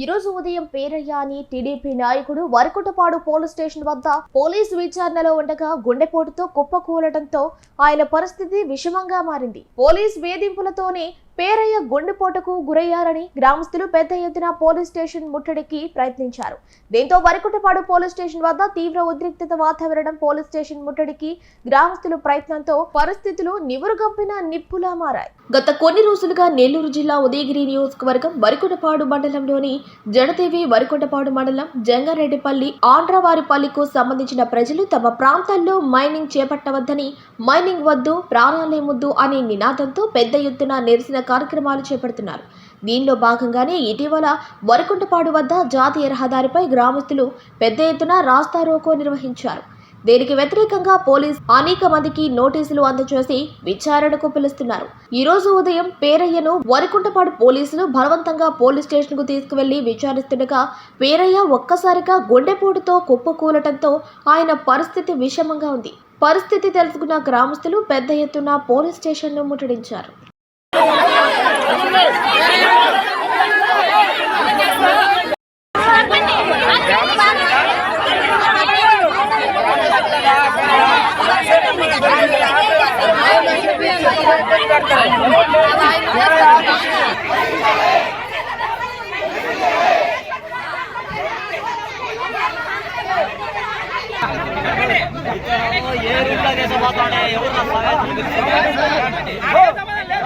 ఈరోజు ఉదయం పేరయ్య అని టీడీపీ నాయకుడు వరకుటపాడు పోలీస్ స్టేషన్ వద్ద పోలీసు విచారణలో ఉండగా గుండెపోటుతో కుప్పకూలటంతో ఆయన పరిస్థితి విషమంగా మారింది. పోలీస్ వేధింపులతోనే పేరయ్య గుండెపోటుకు గురయ్యారని గ్రామస్తులు పెద్ద ఎత్తున పోలీస్ స్టేషన్ ముట్టడికి ప్రయత్నించారు. దీంతో వరకుటపాడు పోలీస్ స్టేషన్ వద్ద తీవ్ర ఉద్రిక్తత వాతావరణం పోలీస్ స్టేషన్ ముట్టడికి గ్రామస్తుల ప్రయత్నంతో పరిస్థితులు నివురుగప్పిన నిప్పులా మారాయి. గత కొన్ని రోజులుగా నెల్లూరు జిల్లా ఉదయగిరి నియోజకవర్గం వరికొండపాడు మండలంలోని జడదేవి వరికొండపాడు మండలం జంగారెడ్డిపల్లి ఆంధ్రవారిపల్లికు సంబంధించిన ప్రజలు తమ ప్రాంతాల్లో మైనింగ్ చేపట్టవద్దని మైనింగ్ వద్దు ప్రాణాలే ముద్దు అనే నినాదంతో పెద్ద ఎత్తున నిరసన కార్యక్రమాలు చేపడుతున్నారు. దీనిలో భాగంగానే ఇటీవల వరకుంటపాడు వద్ద జాతీయ రహదారిపై గ్రామస్తులు పెద్ద ఎత్తున రాస్తా రోకో నిర్వహించారు. దీనికి వ్యతిరేకంగా పోలీస్ అనేక మందికి నోటీసులు అందజేసి విచారణకు పిలుస్తున్నారు. ఈ రోజు ఉదయం పేరయ్యను వరికుంటపాడు పోలీసులు బలవంతంగా పోలీస్ స్టేషన్కు తీసుకువెళ్ళి విచారిస్తుండగా పేరయ్య ఒక్కసారిగా గుండెపోటుతో కుప్పకూలటంతో ఆయన పరిస్థితి విషమంగా ఉంది. పరిస్థితి తెలుసుకున్న గ్రామస్తులు పెద్ద ఎత్తున పోలీస్ స్టేషన్ను ముట్టడించారు. ఏ రూట్లో తీసుకుపోతాడే ఎవరు నా ఏదో